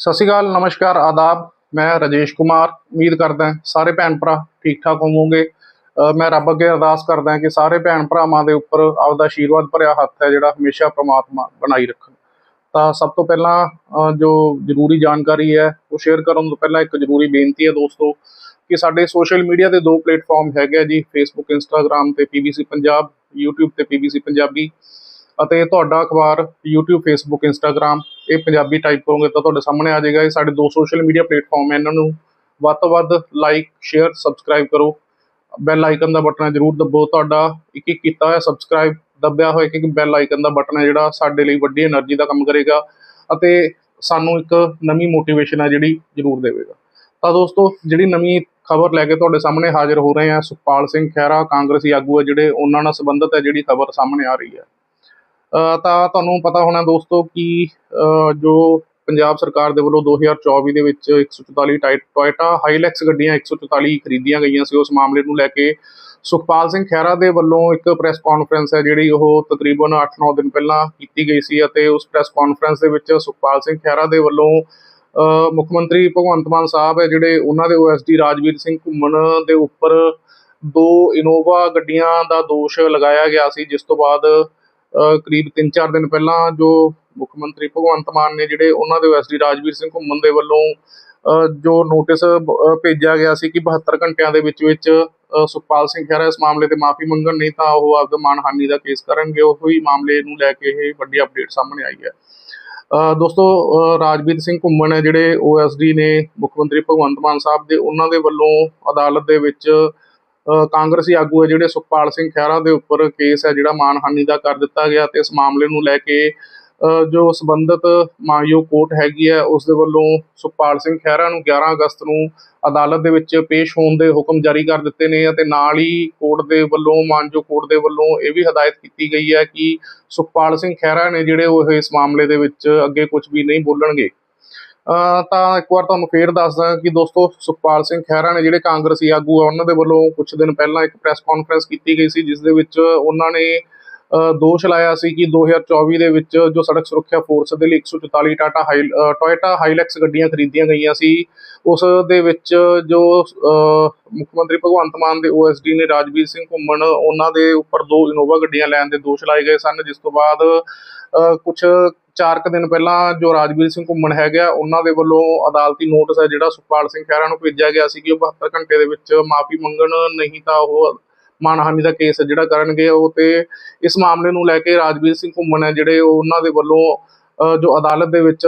ਸਤਿ ਸ਼੍ਰੀ ਅਕਾਲ, ਨਮਸਕਾਰ, ਆਦਾਬ। ਮੈਂ ਰਾਜੇਸ਼ ਕੁਮਾਰ, ਉਮੀਦ ਕਰਦਾ ਸਾਰੇ ਭੈਣ ਭਰਾ ਠੀਕ ਠਾਕ ਹੋਵੋਗੇ ਮੈਂ ਰੱਬ ਅੱਗੇ ਅਰਦਾਸ ਕਰਦਾ ਕਿ ਸਾਰੇ ਭੈਣ ਭਰਾਵਾਂ ਦੇ ਉੱਪਰ ਆਪਦਾ ਆਸ਼ੀਰਵਾਦ ਭਰਿਆ ਹੱਥ ਹੈ ਜਿਹੜਾ ਹਮੇਸ਼ਾ ਪ੍ਰਮਾਤਮਾ ਬਣਾਈ ਰੱਖਣ। ਤਾਂ ਸਭ ਤੋਂ ਪਹਿਲਾਂ ਜੋ ਜ਼ਰੂਰੀ ਜਾਣਕਾਰੀ ਹੈ, ਉਹ ਸ਼ੇਅਰ ਕਰਨ ਤੋਂ ਪਹਿਲਾਂ ਇੱਕ ਜ਼ਰੂਰੀ ਬੇਨਤੀ ਹੈ ਦੋਸਤੋ ਕਿ ਸਾਡੇ ਸੋਸ਼ਲ ਮੀਡੀਆ ਦੇ ਦੋ ਪਲੇਟਫਾਰਮ ਹੈਗੇ ਆ ਜੀ ਫੇਸਬੁੱਕ ਇੰਸਟਾਗ੍ਰam ਤੇ ਪੀਬੀਸੀ ਪੰਜਾਬ YouTube ਤੇ ਪੀਬੀਸੀ ਪੰਜਾਬੀ ਅਤੇ ਤੁਹਾਡਾ ਅਖਬਾਰ, YouTube, Facebook, Instagram, ਇਹ ਪੰਜਾਬੀ ਟਾਈਪ ਕਰੋਗੇ ਤਾਂ ਤੁਹਾਡੇ ਸਾਹਮਣੇ ਆ ਜਾਏਗਾ। ਇਹ ਸਾਡੇ ਦੋ ਸੋਸ਼ਲ ਮੀਡੀਆ ਪਲੇਟਫਾਰਮ ਹੈ। ਇਹਨਾਂ ਨੂੰ ਵੱਧ ਤੋਂ ਵੱਧ ਲਾਈਕ ਸ਼ੇਅਰ ਸਬਸਕ੍ਰਾਈਬ ਕਰੋ। ਬੈਲ ਆਈਕਨ ਦਾ ਬਟਨ ਜ਼ਰੂਰ ਦਬੋ। ਤੁਹਾਡਾ ਇੱਕ ਇੱਕ ਕੀਤਾ ਹੈ ਸਬਸਕ੍ਰਾਈਬ ਦੱਬਿਆ ਹੋਇਆ ਕਿ ਬੈਲ ਆਈਕਨ ਦਾ ਬਟਨ ਹੈ, ਜਿਹੜਾ ਸਾਡੇ ਲਈ ਵੱਡੀ એનર્ਜੀ ਦਾ ਕੰਮ ਕਰੇਗਾ ਅਤੇ ਸਾਨੂੰ ਇੱਕ ਨਵੀਂ ਮੋਟੀਵੇਸ਼ਨ ਹੈ, ਜਿਹੜੀ ਜ਼ਰੂਰ ਦੇਵੇਗਾ। ਤਾਂ ਦੋਸਤੋ, ਜਿਹੜੀ ਨਵੀਂ ਖਬਰ ਲੈ ਕੇ ਤੁਹਾਡੇ ਸਾਹਮਣੇ ਹਾਜ਼ਰ ਹੋ ਰਹੇ ਆ ਸੁਖਪਾਲ ਸਿੰਘ ਖਹਿਰਾ, ਕਾਂਗਰਸੀ ਆਗੂ ਹੈ, ਜਿਹੜੇ ਉਹਨਾਂ ਨਾਲ ਸੰਬੰਧਿਤ ਹੈ, ਜਿਹੜੀ ਖਬਰ ਸਾਹਮਣੇ ਆ ਰਹੀ ਹੈ। ਤਾਂ ਤੁਹਾਨੂੰ ਪਤਾ ਹੋਣਾ ਦੋਸਤੋ ਕਿ ਜੋ ਪੰਜਾਬ ਸਰਕਾਰ ਦੇ ਵੱਲੋਂ 2024 ਦੇ ਵਿੱਚ 144 ਟਾਈ- ਟੋਇਟਾ ਹਾਈਲੈਕਸ ਗੱਡੀਆਂ 144 ਖਰੀਦੀਆਂ ਗਈਆਂ ਸੀ, ਉਸ ਮਾਮਲੇ ਨੂੰ ਲੈ ਕੇ ਸੁਖਪਾਲ ਸਿੰਘ ਖਹਿਰਾ ਦੇ ਵੱਲੋਂ ਇੱਕ ਪ੍ਰੈਸ ਕਾਨਫਰੰਸ ਹੈ, ਜਿਹੜੀ ਉਹ ਤਕਰੀਬਨ 8-9 ਦਿਨ ਪਹਿਲਾਂ ਕੀਤੀ ਗਈ ਸੀ ਅਤੇ ਉਸ ਪ੍ਰੈਸ ਕਾਨਫਰੰਸ ਦੇ ਵਿੱਚ ਸੁਖਪਾਲ ਸਿੰਘ ਖਹਿਰਾ ਦੇ ਵੱਲੋਂ ਮੁੱਖ ਮੰਤਰੀ ਭਗਵੰਤ ਮਾਨ ਸਾਹਿਬ ਹੈ, ਜਿਹੜੇ ਉਹਨਾਂ ਦੇ ਓਐਸਡੀ ਰਾਜਵੀਰ ਸਿੰਘ ਘੁੰਮਣ ਦੇ ਉੱਪਰ ਦੋ ਇਨੋਵਾ ਗੱਡੀਆਂ ਦਾ ਦੋਸ਼ ਲਗਾਇਆ ਗਿਆ ਸੀ, ਜਿਸ ਤੋਂ ਬਾਅਦ ਕਰੀਬ 3-4 ਦਿਨ ਪਹਿਲਾਂ ਜੋ ਮੁੱਖ ਮੰਤਰੀ ਭਗਵੰਤ ਮਾਨ ਨੇ ਜਿਹੜੇ ਉਹਨਾਂ ਦੇ ਓਐਸਡੀ ਰਾਜਵੀਰ ਸਿੰਘ ਘੁੰਮਣ ਦੇ ਵੱਲੋਂ ਜੋ ਨੋਟਿਸ ਭੇਜਿਆ ਗਿਆ ਸੀ ਕਿ 72 ਘੰਟਿਆਂ ਦੇ ਵਿੱਚ ਵਿੱਚ ਸੁਖਪਾਲ ਸਿੰਘ ਖਹਿਰਾ ਇਸ ਮਾਮਲੇ ਤੇ ਮਾਫੀ ਮੰਗਣ ਨਹੀਂ ਤਾਂ ਉਹ ਆਪਦਾ ਮਾਨਹਾਨੀ ਦਾ ਕੇਸ ਕਰਨਗੇ। ਉਹ ਹੀ ਮਾਮਲੇ ਨੂੰ ਲੈ ਕੇ ਇਹ ਵੱਡੀ ਅਪਡੇਟ ਸਾਹਮਣੇ ਆਈ ਹੈ। ਅ, ਦੋਸਤੋ ਅ, ਰਾਜਵੀਰ ਸਿੰਘ ਘੁੰਮਣ ਹੈ ਜਿਹੜੇ ਓਐਸਡੀ ਨੇ ਮੁੱਖ ਮੰਤਰੀ ਭਗਵੰਤ ਮਾਨ ਸਾਹਿਬ ਦੇ ਉਹਨਾਂ ਦੇ ਵੱਲੋਂ ਅਦਾਲਤ ਦੇ ਵਿੱਚ ਕਾਂਗਰਸੀ ਆਗੂ ਹੈ ਜਿਹੜੇ ਸੁਖਪਾਲ ਸਿੰਘ ਖਹਿਰਾ ਦੇ ਉੱਪਰ ਕੇਸ ਹੈ ਜਿਹੜਾ ਮਾਨਹਾਨੀ ਦਾ ਕਰ ਦਿੱਤਾ ਗਿਆ ਤੇ ਇਸ ਮਾਮਲੇ ਨੂੰ ਲੈ ਕੇ ਅ, ਜੋ ਸੰਬੰਧਿਤ ਮਾਨਯੋਗ ਕੋਰਟ ਹੈਗੀ ਹੈ ਉਸ ਦੇ ਵੱਲੋਂ ਸੁਖਪਾਲ ਸਿੰਘ ਖਹਿਰਾ ਨੂੰ 11 ਅਗਸਤ ਨੂੰ ਅਦਾਲਤ ਦੇ ਵਿੱਚ ਪੇਸ਼ ਹੋਣ ਦੇ ਹੁਕਮ ਜਾਰੀ ਕਰ ਦਿੱਤੇ ਨੇ ਅਤੇ ਨਾਲ ਹੀ ਕੋਰਟ ਦੇ ਵੱਲੋਂ ਮਾਨਯੋਗ ਕੋਰਟ ਦੇ ਵੱਲੋਂ ਇਹ ਵੀ ਹਦਾਇਤ ਕੀਤੀ ਗਈ ਹੈ ਕਿ ਸੁਖਪਾਲ ਸਿੰਘ ਖਹਿਰਾ ਨੇ ਜਿਹੜੇ ਉਹ ਇਸ ਮਾਮਲੇ ਦੇ ਵਿੱਚ ਅੱਗੇ ਕੁਝ ਵੀ ਨਹੀਂ ਬੋਲਣਗੇ। ਤਾਂ ਇੱਕ ਵਾਰ ਤੁਹਾਨੂੰ ਫੇਰ ਦੱਸਦਾ ਕਿ ਦੋਸਤੋ ਸੁਖਪਾਲ ਸਿੰਘ ਖਹਿਰਾ ਨੇ ਜਿਹੜੇ ਕਾਂਗਰਸੀ ਆਗੂ ਆ, ਉਹਨਾਂ ਦੇ ਵੱਲੋਂ ਕੁਝ ਦਿਨ ਪਹਿਲਾਂ ਇੱਕ ਪ੍ਰੈਸ ਕਾਨਫਰੰਸ ਕੀਤੀ ਗਈ ਸੀ, ਜਿਸ ਦੇ ਵਿੱਚ ਉਹਨਾਂ ਨੇ ਦੋਸ਼ ਲਾਇਆ ਸੀ ਕਿ 2024 ਦੇ ਵਿੱਚ ਜੋ ਸੜਕ ਸੁਰੱਖਿਆ ਫੋਰਸ ਦੇ ਲਈ 144 ਟਾਟਾ ਹਾਈ ਟੋਇਟਾ ਹਾਈਲੈਕਸ ਗੱਡੀਆਂ ਖਰੀਦੀਆਂ ਗਈਆਂ ਸੀ, ਉਸ ਦੇ ਵਿੱਚ ਜੋ, ਅਹ ਮੁੱਖ ਮੰਤਰੀ ਭਗਵੰਤ ਮਾਨ ਦੇ ਓਐਸਡੀ ਨੇ ਰਾਜਵੀਰ ਸਿੰਘ ਘੁੰਮਣ, ਉਹਨਾਂ ਦੇ ਉੱਪਰ ਦੋ ਇਨੋਵਾ ਗੱਡੀਆਂ ਲੈਣ ਦੇ ਦੋਸ਼ ਲਾਏ ਗਏ ਸਨ, ਜਿਸ ਤੋਂ ਬਾਅਦ ਕੁਝ ਚਾਰ ਕੁ ਦਿਨ ਪਹਿਲਾਂ ਜੋ ਰਾਜਵੀਰ ਸਿੰਘ ਘੁੰਮਣ ਹੈਗਾ ਉਹਨਾਂ ਦੇ ਵੱਲੋਂ ਅਦਾਲਤੀ ਨੋਟਿਸ ਹੈ ਜਿਹੜਾ ਸੁਖਪਾਲ ਸਿੰਘ ਖਹਿਰਾ ਨੂੰ ਭੇਜਿਆ ਗਿਆ ਸੀ ਕਿ ਉਹ 72 ਘੰਟੇ ਦੇ ਵਿੱਚ ਮਾਫੀ ਮੰਗਣ ਨਹੀਂ ਤਾਂ ਉਹ ਮਾਨਹਾਨੀ ਦਾ ਕੇਸ ਜਿਹੜਾ ਕਰਨਗੇ ਉਹ ਤੇ ਇਸ ਮਾਮਲੇ ਨੂੰ ਲੈ ਕੇ ਰਾਜਵੀਰ ਸਿੰਘ ਘੁੰਮਣ ਹੈ ਜਿਹੜੇ ਉਹਨਾਂ ਦੇ ਵੱਲੋਂ ਅ, ਜੋ ਅਦਾਲਤ ਦੇ ਵਿੱਚ